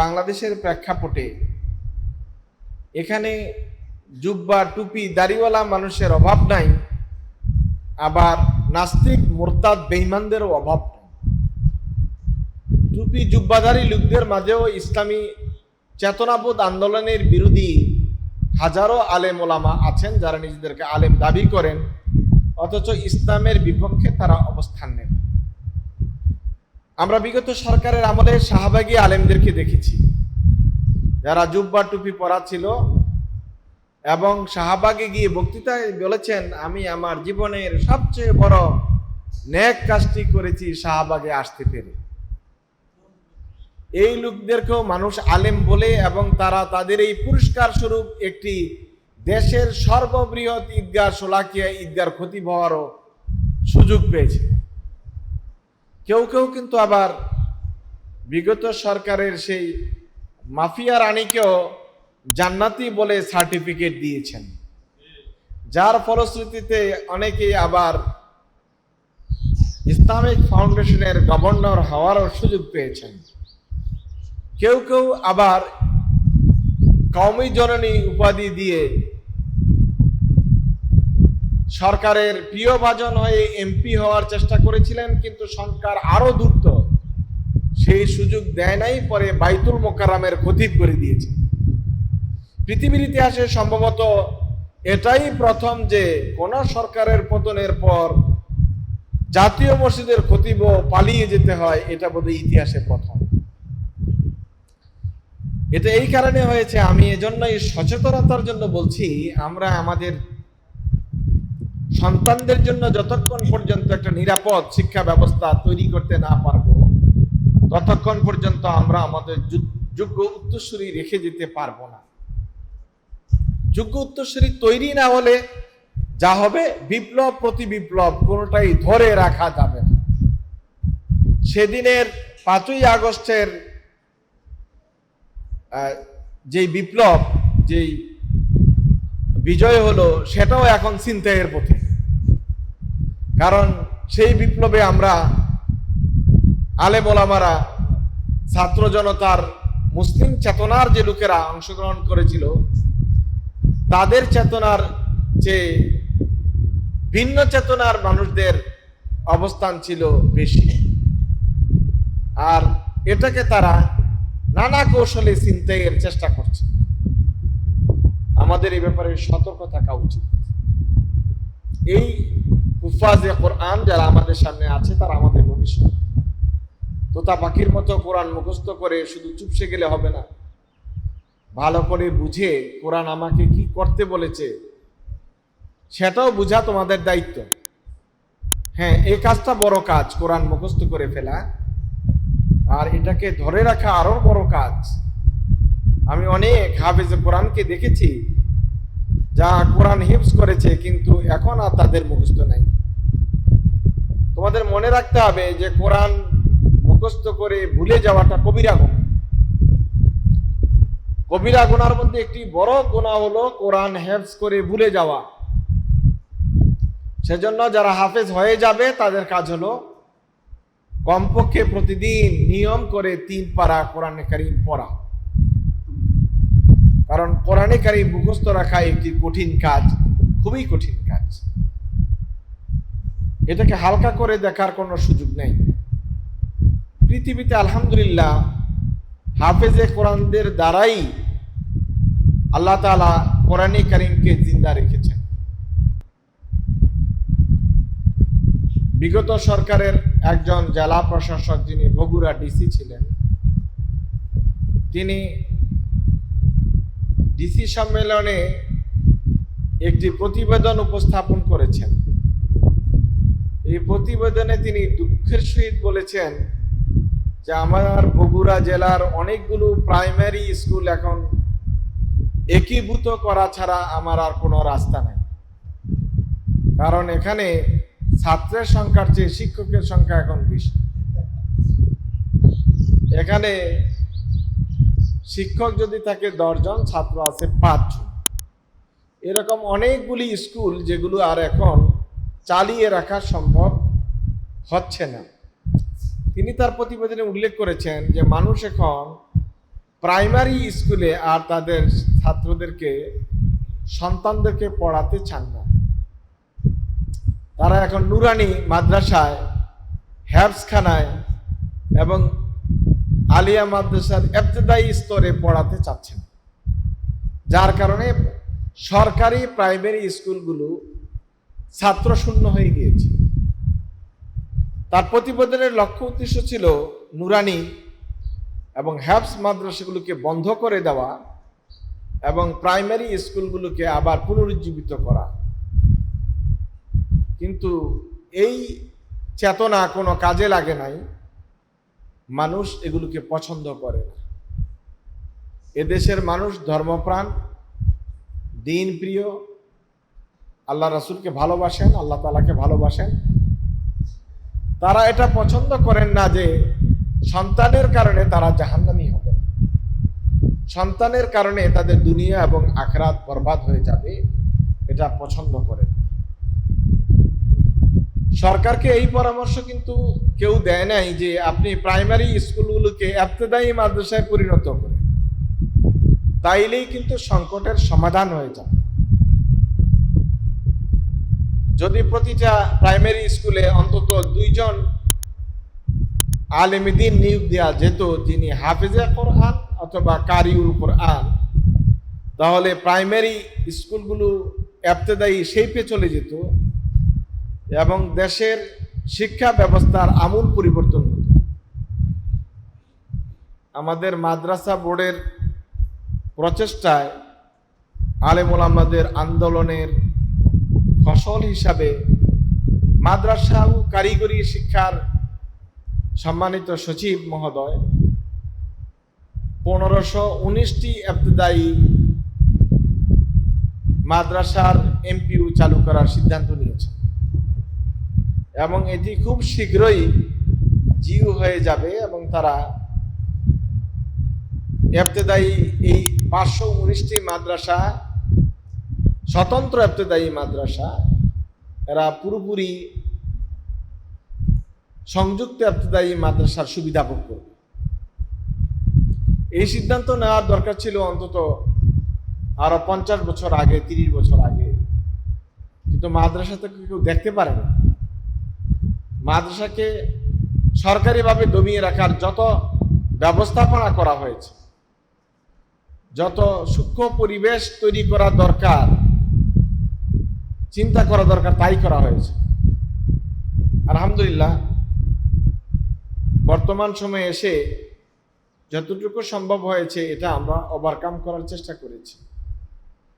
বাংলাদেশের প্রেক্ষাপটে এখানে জুব্বা, টুপি, দাড়িওয়ালা মানুষের অভাব নাই, আবার নাস্তিক, মোরতাদ বেইমানদেরও অভাব টুপি জুব্বাধারী লোকদের মাঝেও ইসলামী চেতনাবোধ আন্দোলনের বিরোধী হাজারো আলেম ওলামা আছেন যারা নিজেদেরকে আলেম দাবি করেন, অথচ ইসলামের বিপক্ষে তারা অবস্থান নেন। আমরা বিগত সরকারের আমলে শাহবাগী আলেমদেরকে দেখেছি। যারা জুব্বা টুপি পরা ছিল এবং শাহবাগে গিয়ে বক্তৃতায় বলেছেন, আমি আমার জীবনের সবচেয়ে বড় ন্যাক কাজটি করেছি শাহবাগে আসতে পেরে। এই লোকদেরকেও মানুষ আলেম বলে এবং তারা তাদের এই পুরস্কার স্বরূপ একটি দেশের সর্ববৃহৎ ঈদগাহ সোলাকিয়া ঈদগার ক্ষতি হওয়ারও সুযোগ পেয়েছে। কেউ কেউ কিন্তু আবার বিগত সরকারের সেই মাফিয়া রানীকেও জান্নাতি বলে সার্টিফিকেট দিয়েছেন। যার ফলশ্রুতিতে অনেকেই আবার ইসলামিক ফাউন্ডেশনের গভর্নর হওয়ারও সুযোগ পেয়েছেন। কেউ কেউ আবার কওমি জননী উপাধি দিয়ে সরকারের প্রিয় ভাজন হয়ে এমপি হওয়ার চেষ্টা করেছিলেন, কিন্তু সরকার আরও দ্রুত। সেই সুযোগ দেয় নাই, পরে বাইতুল মোকারামের খতিব করে দিয়েছে। পৃথিবীর ইতিহাসে সম্ভবত এটাই প্রথম যে কোন সরকারের পতনের পর জাতীয় মসজিদের খতিব পালিয়ে যেতে হয়, এটা বোধহয় ইতিহাসে প্রথম। এটা এই কারণে হয়েছে, আমি এজন্যই সচেতনতার জন্য বলছি, আমরা আমাদের সন্তানদের জন্য যতক্ষণ পর্যন্ত একটা নিরাপদ শিক্ষা ব্যবস্থা তৈরি করতে না পারব, ততক্ষণ পর্যন্ত আমরা আমাদের যু- যোগ্য উত্তরসূরি রেখে যেতে পারব না। যোগ্য উত্তরসূরি তৈরি না হলে যা হবে বিপ্লব প্রতি বিপ্লব, কোনোটাই ধরে রাখা যাবে না। সেদিনের পাঁচই আগস্টের যেই বিপ্লব, যেই বিজয় হলো, সেটাও এখন চিন্তায়ের পথে। কারণ সেই বিপ্লবে আমরা আলে মোলামারা ছাত্র জনতার, মুসলিম চেতনার যে লোকেরা অংশগ্রহণ করেছিল, তাদের চেতনার যে ভিন্ন চেতনার মানুষদের অবস্থান ছিল বেশি। আর এটাকে তারা নানা কৌশলে চিন্তায়ের চেষ্টা করছে। আমাদের এই ব্যাপারে সতর্ক থাকা উচিত। এই হুফাজে কোরআন যারা আমাদের সামনে আছে, তারা আমাদের ভবিষ্যৎ তোতা পাখির মতো কোরআন মুখস্থ করে শুধু চুপসে গেলে হবে না। ভালো করে বুঝে কোরআন আমাকে কি করতে বলেছে, সেটাও বুঝা তোমাদের দায়িত্ব। হ্যাঁ এই কাজটা বড় কাজ, কোরআন মুখস্থ করে ফেলা। আর এটাকে ধরে রাখা আরও বড় কাজ। আমি অনেক হাফেজ কোরআনকে দেখেছি, যা কোরআন হিফজ করেছে, কিন্তু এখন আর তাদের মুখস্থ নাই। তোমাদের মনে রাখতে হবে যে কোরআন মুখস্থ করে ভুলে যাওয়াটা কবিরা গুণা কবিরা গুনার মধ্যে একটি বড় গুণা হলো কোরআন হেফজ করে ভুলে যাওয়া। সেজন্য যারা হাফেজ হয়ে যাবে, তাদের কাজ হলো কমপক্ষে প্রতিদিন নিয়ম করে তিন পারা কোরআনে কারিম পড়া। কারণ কোরআনে কারিম মুখস্থ রাখা একটি কঠিন কাজ, খুবই কঠিন কাজ। এটাকে হালকা করে দেখার কোনো সুযোগ নেই। পৃথিবীতে আলহামদুলিল্লাহ হাফেজে কোরআনদের দ্বারাই আল্লাহ তাআলা কোরআনে কারিমকে জিন্দা রেখেছেন। বিগত সরকারের একজন জেলা প্রশাসক যিনি বগুড়া ডিসি ছিলেন, তিনি ডিসি সম্মেলনে একটি প্রতিবেদন উপস্থাপন করেছেন। এই প্রতিবেদনে তিনি দুঃখের সহিত বলেছেন যে আমার বগুড়া জেলার অনেকগুলো প্রাইমারি স্কুল এখন একীভূত করা ছাড়া আমার আর কোনো রাস্তা নেই। কারণ এখানে ছাত্রের সংখ্যার চেয়ে শিক্ষকের সংখ্যা এখন বেশি। এখানে শিক্ষক যদি থাকে দশজন, ছাত্র আছে পাঁচজন। এরকম অনেকগুলি স্কুল যেগুলো আর এখন চালিয়ে রাখা সম্ভব হচ্ছে না। তিনি তার প্রতিবেদনে উল্লেখ করেছেন যে মানুষ এখন প্রাইমারি স্কুলে আর তাদের ছাত্রদেরকে, সন্তানদেরকে পড়াতে চান না। তারা এখন নুরানি মাদ্রাসায় হ্যাবসখানায় এবং আলিয়া মাদ্রাসার এবতদায়ী স্তরে পড়াতে চাচ্ছেন। যার কারণে সরকারি প্রাইমারি স্কুলগুলো ছাত্রশূন্য হয়ে গিয়েছে। তার প্রতিবেদনের লক্ষ্য উদ্দেশ্য ছিল নুরানি এবং হ্যাবস মাদ্রাসাগুলোকে বন্ধ করে দেওয়া এবং প্রাইমারি স্কুলগুলোকে আবার পুনরুজ্জীবিত করা। কিন্তু এই চেতনা কোনো কাজে লাগে নাই। মানুষ এগুলোকে পছন্দ করে না। এদেশের মানুষ ধর্মপ্রাণ দিন প্রিয় আল্লাহ রাসুলকে ভালোবাসেন, আল্লাহ তালাকে ভালোবাসেন। তারা এটা পছন্দ করেন না যে সন্তানের কারণে তারা জাহান্নামি হবে। সন্তানের কারণে তাদের দুনিয়া এবং আখরাত বরবাদ হয়ে যাবে, এটা পছন্দ করেন সরকারকে এই পরামর্শ কিন্তু কেউ দেয় নাই যে আপনি প্রাইমারি স্কুলগুলোকে এফতেদায়ী মাদ্রাসায় পরিণত করেন। তাইলেই কিন্তু সংকটের সমাধান হয়ে যাবে। যদি প্রতিটা প্রাইমারি স্কুলে অন্তত দুইজন আলেমিদিন নিয়োগ দেওয়া যেত, যিনি হাফেজে কোরআন অথবা কারিউল কোরআন, তাহলে প্রাইমারি স্কুলগুলো এফতেদায়ী শেপে চলে যেত এবং দেশের শিক্ষা ব্যবস্থার আমূল পরিবর্তন হতো। আমাদের মাদ্রাসা বোর্ডের প্রচেষ্টায় আলেমুল আমাদের আন্দোলনের ফসল হিসাবে মাদ্রাসা ও কারিগরি শিক্ষার সম্মানিত সচিব মহোদয়, পনেরোশো উনিশটি এফতদায়ী মাদ্রাসার এমপিউ চালু করার সিদ্ধান্ত নিয়েছে। এবং এটি খুব শীঘ্রই জিও হয়ে যাবে এবং তারা এফতেদায়ী এই পাঁচশো উনিশটি মাদ্রাসা স্বতন্ত্র এফতেদায়ী মাদ্রাসা, এরা পুরোপুরি সংযুক্ত এফতেদায়ী মাদ্রাসার সুবিধা ভোগ করবে। এই সিদ্ধান্ত নেওয়ার দরকার ছিল অন্তত আরও পঞ্চাশ বছর আগে, তিরিশ বছর আগে। কিন্তু মাদ্রাসা তো কেউ দেখতে পারে না। মাদ্রাসাকে সরকারিভাবে দমিয়ে রাখার যত ব্যবস্থাপনা করা হয়েছে, যত সূক্ষ্ম পরিবেশ তৈরি করা দরকার চিন্তা করা দরকার, তাই করা হয়েছে। আলহামদুলিল্লাহ, বর্তমান সময়ে এসে যতটুকু সম্ভব হয়েছে, এটা আমরা ওভারকাম করার চেষ্টা করেছি।